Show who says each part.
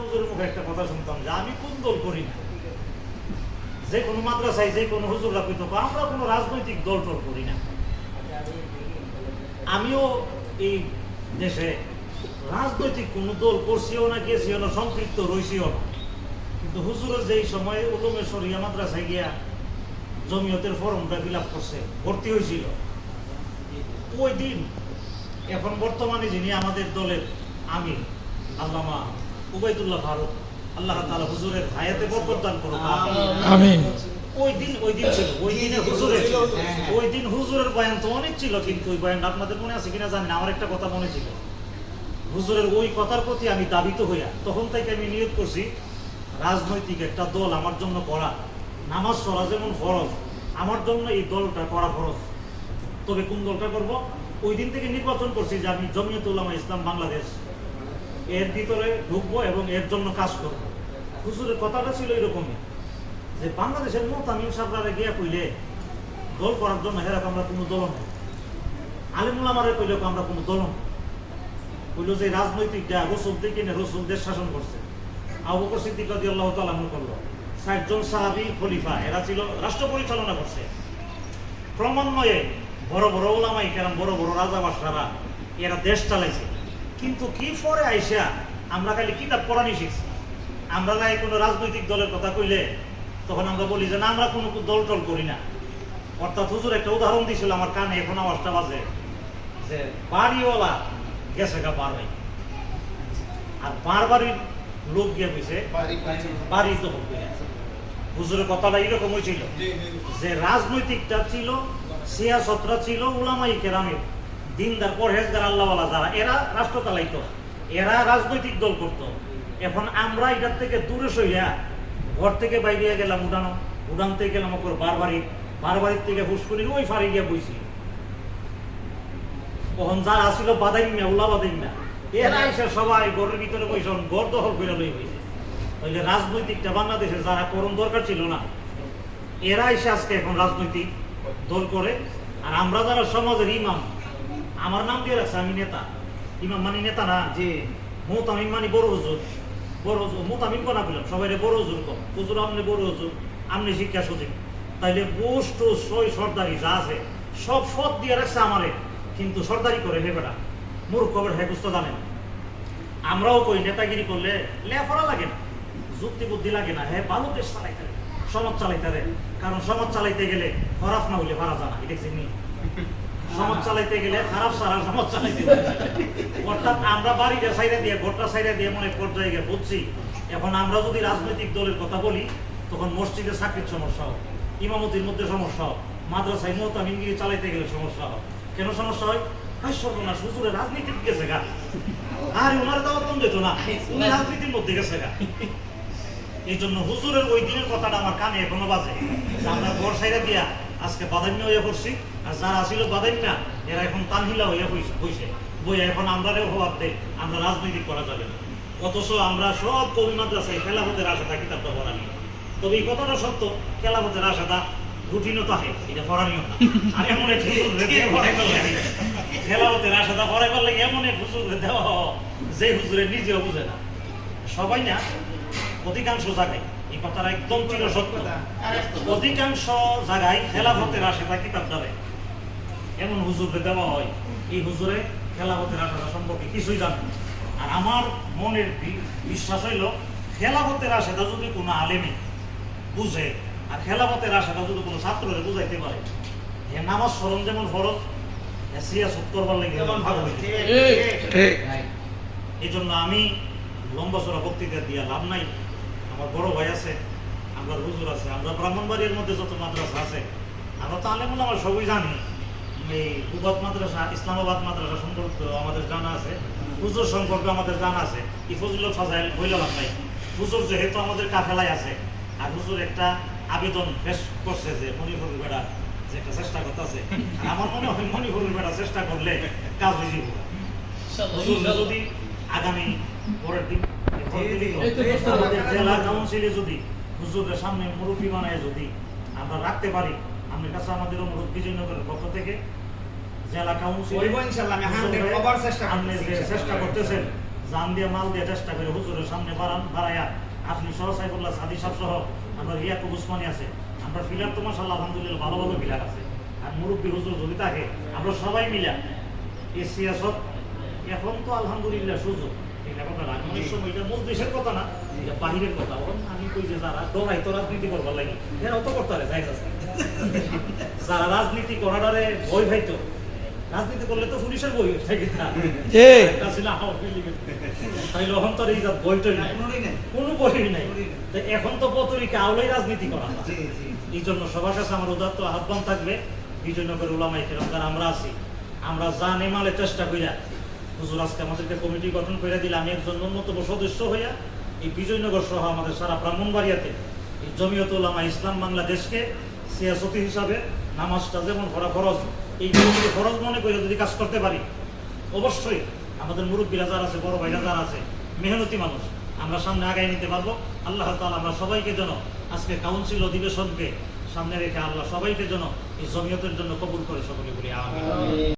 Speaker 1: হুজুরের মুখে একটা কথা শুনতাম যে আমি কোন দল করি না? যে কোনো মাদ্রাসায়, যে কোনো হুজুররা কইতো আমরা কোনো রাজনৈতিক দল টল করি না। আমিও এই দেশে রাজনৈতিক কোন দল করছিও না, গেছিও না, সম্পৃক্ত রইছিও না। কিন্তু হুজুরের যেই সময় উলুমে শরিয়া মাদ্রাসায় গিয়া জমিয়তের ফর্মটা ফিল করছে, ভর্তি হয়েছিল ওই দিন, এখন বর্তমানে যিনি আমাদের দলের আমির, আল্লামা উবাইদুল্লাহ ফারুক আল্লাহ তাআলা হুজুরের হায়াতে বরকত দান করুক
Speaker 2: আমিন।
Speaker 1: ওই দিন ওই দিন ছিল ওই দিনে হুজুরের ওই দিন হুজুরের বয়ান তো অনেক ছিল কিন্তু ওই বয়ান আপনাদের মনে আছে কিনা জানি না আমার একটা কথা মনে ছিল। হুজুরের ওই কথার প্রতি আমি দাবিত হইয়া তখন থেকে আমি নিয়োগ করছি রাজনৈতিক একটা দল আমার জন্য করা। নামাজ পড়া যেমন ফরজ আমার জন্য এই দলটা করা ফরজ। তবে কোন দলটা করব? ওই দিন থেকে নির্বাচন করছি যে আমি জমিয়ত উলামা ইসলাম বাংলাদেশ। এর ভিতরে ঢুকবো এবং এর জন্য কাজ করব। হুজুরের কথাটা ছিল এরকমই যে, বাংলাদেশের মত আমি সাবরারে গিয়া কইলে দল করার জন্য হেরাক আমরা কোনো দল নেই। আলিমুল আমারে কইলেও আমরা কোনো দল নেই। কইল যে, রাজনৈতিক যা রসুল থেকে না রসুল দেশ শাসন করছে। আবু বকর সিদ্দিক রাদিয়াল্লাহু তাআলা আনহু করল। ষাটজন সাহাবী খলিফা, এরা ছিল রাষ্ট্র পরিচালনা করছে। ক্রমান্বয়ে বড় বড় ওলামাই কেরাম, বড় বড় রাজা বাদশারা এরা দেশ চালাইছে। কিন্তু কি পরে আইসা আমরা খালি কিতাব পড়ানি শিখছি আমরা নাই কোনো রাজনৈতিক দলের কথা কইলে তখন আমরা বলি যে না আমরা কোনো দল টল করি না। অর্থাৎ হুজুর একটা উদাহরণ দিছিল আমার কানে এখন আওয়াজটা বাজে যে বাড়িওয়ালা গেছে গা ভাই আর বার বাড়ির লোক গিয়ে কইছে বাড়ি তো হোক হুজুরের কথাটা এরকম হয়েছিল যে রাজনৈতিকটা ছিল সিয়াসতরা ছিল উলামাই কেরামের। দিনদার, পরহেজগার, আল্লাহওয়ালা যারা, এরা রাষ্ট্র চালাইতো, এরা রাজনৈতিক দল করত। এখন আমরা এটার থেকে দূরে সইয়া ঘর থেকে বাইরে গেলাম উড়ানো, উড়ান থেকে গেলাম ওপর বারবাড়ি বারবাড়ির থেকে হুসকুনির ওই ফাড়ি গিয়ে বইছি। তখন যারা আসছিল বাদাইম্যা, উলা বাদাইম্যা, এরা এসে সবাই ঘরের ভিতরে বসে ঘর দখল করে লই হয়েছে ওই যে রাজনৈতিকটা বাংলাদেশে যারা করণ দরকার ছিল না, এরা এসে আজকে এখন রাজনৈতিক দল করে, আর আমরা যারা সমাজের ইমাম আমার নাম দিয়ে রাখছে, আমি নেতা। ইমাম মানি নেতা না, যে মুত আমি মানি বড় হুজুর। বড় হুজুর মুত আমি কোনা পেলাম সবাই বড় হুজুর কম হুজুর আমনে বড় হুজুর, আমনে শিক্ষা সচিব। তাইলে পোস্ট সই সর্দারি যা আছে, সব সৎ দিয়ে রাখছে আমারে। কিন্তু সর্দারি করে হে বেটা মূর্খ হে বুঝতে জানেন। আমরাও কই, নেতাগিরি করলে লেফারা লাগে না। যুক্তি বুদ্ধি লাগে না। হ্যাঁ ভালো দেশ চালাইতে সমাজ চালাইতে কারণ সমাজ চালাইতে গেলে খারাপ না হইলে পারা জানা এটা সমাজ চালাইতে গেলে খারাপ সারা সমাজ চালাইতে অর্থাৎ আমরা বাড়িটা সাইডে দিয়ে, ঘরটা সাইডে দিয়ে মনে পর্যায়ে গিয়ে বুঝছি এখন আমরা যদি রাজনৈতিক দলের কথা বলি, তখন মসজিদে চাকরির সমস্যা হয় ইমামতির মধ্যে সমস্যা হয় মাদ্রাসায় মহতামিনগিরি চালাইতে গেলে সমস্যা হয় কেন সমস্যা হয়? হাই সর্বনাশ, হুজুরে রাজনীতির গেছে গা। আর ওনার দাওয়াত বন্ধ হইতো না। উনি রাজনীতির মধ্যে গেছে গা। এই জন্য হুজুরের ওই দিনের কথাটা আমার কানে এখনও বাজে। আমরা ঘর সাইরা দিয়া আজকে বাদান্য হয়ে পড়ছি আর যারা আসিল বাদান্য এরা এখন তানহিলা হয়ে হইছে বই এখন আমরা হওয়ার দে আমরা রাজনীতি করা যাবে না। অথচ আমরা সব কবি মাদ্রাসায় খেলাফতের আশাটা কিতাবটা পড়ানি। তবে এই কথাটা সত্য, খেলাফতের আশাটা দিয়ে না। সবাই না, অধিকাংশ জায়গায় এই কথাটা একদম চির সত্য। অধিকাংশ জায়গায় খেলাফতের আশাটা কিতাব ধরে এমন হুজুরকে দেওয়া হয় এই হুজুরে খেলাফতের আশাটা সম্পর্কে কিছুই জানে আর আমার মনের বিশ্বাস হইল খেলাফতের আশাটা যদি কোনো আলেমে বুঝে আর খেলাফতের আশাটা যদি কোনো ছাত্ররে বুঝাইতে পারে এ নামাজ স্মরণ যেমন ফরজ এই জন্য আমি লম্বা চড়া বক্তৃতা দিয়া লাভ নাই। আমার বড় ভাই আছে আমরা হুজুর আছে আমরা ব্রাহ্মণবাড়ির মধ্যে যত মাদ্রাসা আছে আমরা তো আলেমুল আমার সবই জানি। এই উবাদ মাদ্রাসা ইসলামাবাদ মাদ্রাসা সম্পর্কে আমাদের জানা আছে হুজুর সম্পর্কে আমাদের জানা আছে এই ফজল ফাজাইল বইলে লাভ নাই হুজুর যেহেতু আমাদের কাফেলায় আছে আর হুজুর একটা আবেদন পেশ করছে যে মণিপুরের বেড়া যে একটা চেষ্টা করতেছে। আমার মনে হয় মণিপুরের বেড়া চেষ্টা করলে কাজ হয়ে যাবে। হুজুর যদি আগামী পরের দিন জেলা কাউন্সিলে যদি হুজুরের সামনে মুরব্বী বানায় যদি আমরা রাখতে পারি আমার কাছে আমাদের অনুরোধ বিজয়নগরের পক্ষ থেকে জেলা কাউন্সিল
Speaker 3: হইব ইনশাআল্লাহ, আমি 100 over চেষ্টা
Speaker 1: আপনি যে চেষ্টা করতেছেন জান দিয়ে মাল দিয়ে চেষ্টা করে হুজুরের সামনে বাড়ান বাড়াইয়া আপনি সহ সাইফুল্লাহ সাদি সাহ সহ আমরা রিয়াকুব উসমানী আছে আমরা ফিলার তো মাসাল্লাহ আলহামদুলিল্লাহ ভালো ভালো ফিলার আছে আর মুরব্বী হুজুর যদি থাকে আমরা সবাই মিলা এই সিয়াসত এখন তো আলহামদুলিল্লাহ সুযোগ। এটা কথা না অনেক সময় এটা মূল কথা না এটা বাহিরের কথা। এখন আমি কই যে যারা ডরাই তো রাজনীতি করবার লাগে এরা অত করতে পারে যাই আছে। যারা রাজনীতি করাটারে ভয় ভাইতো রাজনীতি করলে তো পুলিশের বই থাকে না
Speaker 2: ঠিক
Speaker 1: একটা ছিল আওয়ামী লীগের। তাইলে এখন তো এই বইটই নাই। কোনো বই নাই। এখন তো পত্রিকা আওলাই রাজনীতি করা এই জন্য সবার কাছে আমার উদাত্ত আহ্বান থাকবে এই জন্য করে ওলামাই কেরাম আমরা আছি আমরা যা নেমালে চেষ্টা কইরা হুজুর, আজকে আমাদেরকে কমিটি গঠন করে দিলে আমি একজন অন্যতম সদস্য হইয়া এই বিজয়নগর সহ আমাদের সারা ব্রাহ্মণবাড়িয়াতে এই জমিয়ত ওলামা ইসলাম বাংলাদেশকে সিয়াসতি হিসাবে নামাজটা যেমন পড়া ফরজ, এই ফরজ মনে করে যদি কাজ করতে পারি, অবশ্যই আমাদের মুরব্বীরা যারা আছে, বড় ভাইরা যারা আছে, মেহনতি মানুষ, আমরা সামনে আগায় নিতে পারব। আল্লাহ তাআলা আমরা সবাইকে যেন আজকে কাউন্সিল অধিবেশনকে সামনে রেখে আল্লাহ সবাইকে যেন এই জমিয়তের জন্য কবুল করে সকলে বলি, আমিন।